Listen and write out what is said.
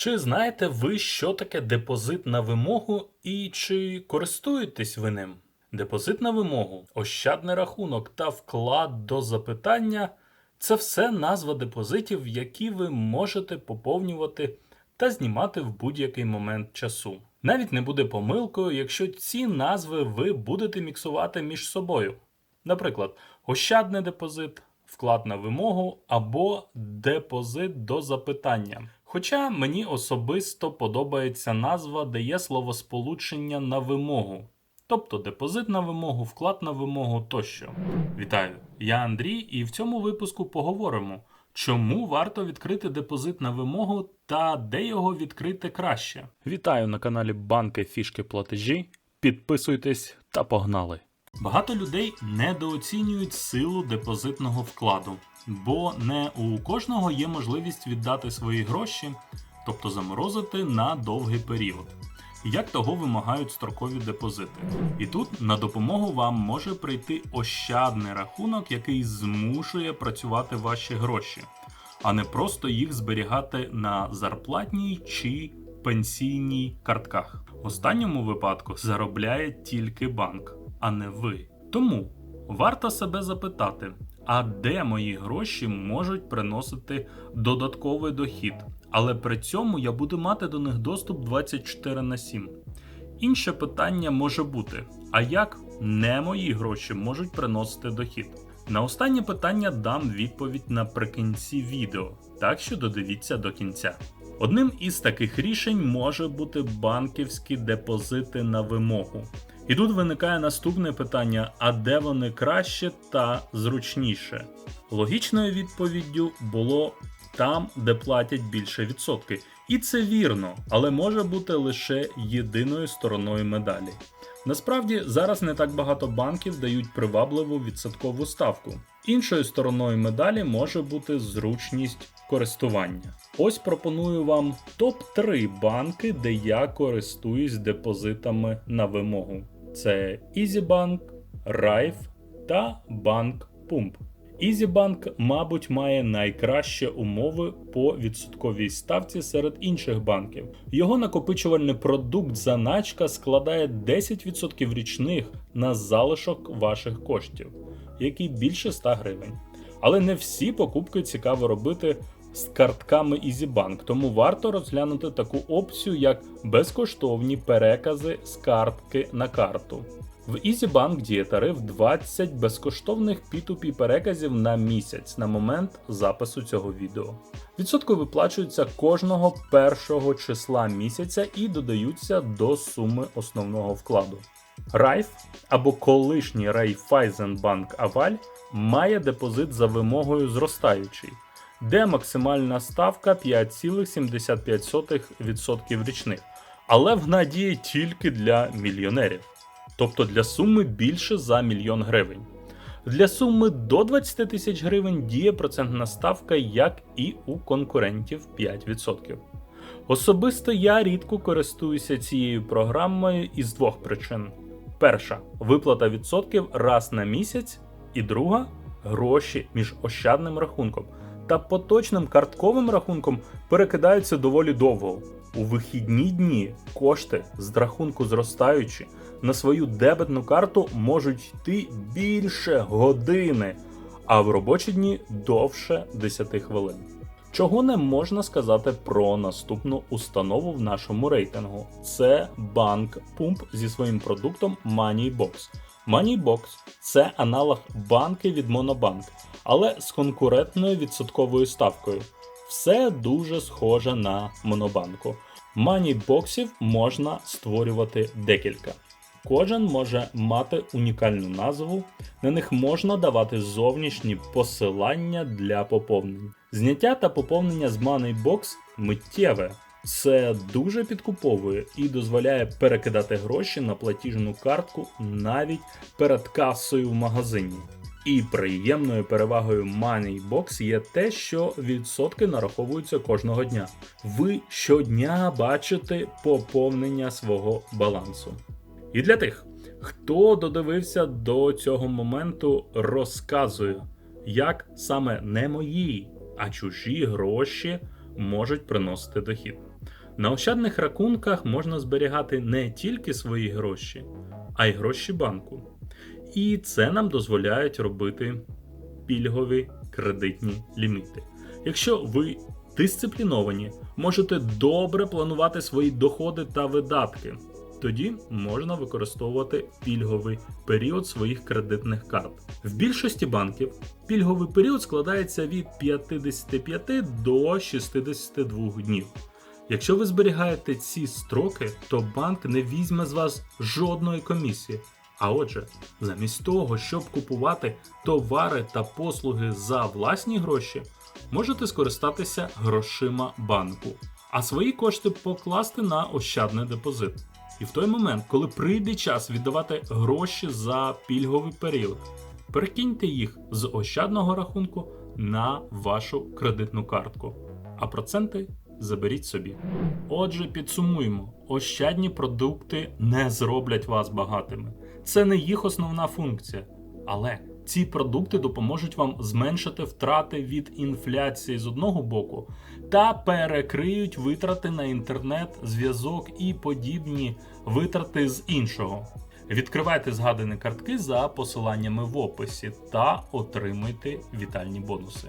Чи знаєте ви, що таке депозит на вимогу і чи користуєтесь ви ним? Депозит на вимогу, ощадний рахунок та вклад до запитання це все назва депозитів, які ви можете поповнювати та знімати в будь-який момент часу. Навіть не буде помилкою, якщо ці назви ви будете міксувати між собою. Наприклад, ощадний депозит, вклад на вимогу або депозит до запитання. Хоча мені особисто подобається назва, де є словосполучення на вимогу, тобто депозит на вимогу, вклад на вимогу тощо. Вітаю, я Андрій, і в цьому випуску поговоримо, чому варто відкрити депозит на вимогу та де його відкрити краще. Вітаю на каналі Банки Фішки Платежі. Підписуйтесь та погнали! Багато людей недооцінюють силу депозитного вкладу, бо не у кожного є можливість віддати свої гроші, тобто заморозити на довгий період. Як того вимагають строкові депозити. І тут на допомогу вам може прийти ощадний рахунок, який змушує працювати ваші гроші, а не просто їх зберігати на зарплатній чи пенсійній картках. В останньому випадку заробляє тільки банк, а не ви. Тому варто себе запитати, а де мої гроші можуть приносити додатковий дохід, але при цьому я буду мати до них доступ 24 на 7. Інше питання може бути: а як не мої гроші можуть приносити дохід? На останнє питання дам відповідь наприкінці відео, так що додивіться до кінця. Одним із таких рішень може бути банківські депозити на вимогу. І тут виникає наступне питання: а де вони краще та зручніше? Логічною відповіддю було там, де платять більше відсотки. І це вірно, але може бути лише єдиною стороною медалі. Насправді зараз не так багато банків дають привабливу відсоткову ставку. Іншою стороною медалі може бути зручність користування. Ось пропоную вам топ-3 банки, де я користуюсь депозитами на вимогу. Це EasyBank, Raiff та Банк Pump. EasyBank, мабуть, має найкращі умови по відсотковій ставці серед інших банків. Його накопичувальний продукт заначка складає 10% річних на залишок ваших коштів, який більше 100 гривень. Але не всі покупки цікаво робити з картками EasyBank, тому варто розглянути таку опцію, як безкоштовні перекази з картки на карту. В EasyBank діє тариф 20 безкоштовних P2P переказів на місяць на момент запису цього відео. Відсотки виплачуються кожного першого числа місяця і додаються до суми основного вкладу. Райф або колишній Райфайзенбанк Аваль має депозит за вимогою зростаючий, де максимальна ставка 5,75% річних, але вона діє тільки для мільйонерів тобто для суми більше за мільйон гривень. Для суми до 20 тисяч гривень діє процентна ставка, як і у конкурентів 5%. Особисто я рідко користуюся цією програмою із двох причин: перша виплата відсотків раз на місяць, і друга гроші між ощадним рахунком та поточним картковим рахунком перекидаються доволі довго. У вихідні дні кошти з рахунку зростаючі на свою дебетну карту можуть йти більше години, а в робочі дні довше 10 хвилин. Чого не можна сказати про наступну установу в нашому рейтингу? Це банк Pump зі своїм продуктом Moneybox. Moneybox – це аналог банки від Monobank, але з конкурентною відсотковою ставкою. Все дуже схоже на Монобанку. Манібоксів можна створювати декілька. Кожен може мати унікальну назву, на них можна давати зовнішні посилання для поповнень. Зняття та поповнення з Moneybox миттєве. Це дуже підкуповує і дозволяє перекидати гроші на платіжну картку навіть перед касою в магазині. І приємною перевагою Moneybox є те, що відсотки нараховуються кожного дня. Ви щодня бачите поповнення свого балансу. І для тих, хто додивився до цього моменту, розказую, як саме не мої, а чужі гроші можуть приносити дохід. На ощадних рахунках можна зберігати не тільки свої гроші, а й гроші банку. І це нам дозволяють робити пільгові кредитні ліміти. Якщо ви дисципліновані, можете добре планувати свої доходи та видатки. Тоді можна використовувати пільговий період своїх кредитних карт. В більшості банків пільговий період складається від 55 до 62 днів. Якщо ви зберігаєте ці строки, то банк не візьме з вас жодної комісії. А отже, замість того, щоб купувати товари та послуги за власні гроші, можете скористатися грошима банку, а свої кошти покласти на ощадний депозит. І в той момент, коли прийде час віддавати гроші за пільговий період, перекиньте їх з ощадного рахунку на вашу кредитну картку, а проценти заберіть собі. Отже, підсумуємо: ощадні продукти не зроблять вас багатими. Це не їх основна функція. Але ці продукти допоможуть вам зменшити втрати від інфляції з одного боку та перекриють витрати на інтернет, зв'язок і подібні витрати з іншого. Відкривайте згадані картки за посиланнями в описі та отримуйте вітальні бонуси.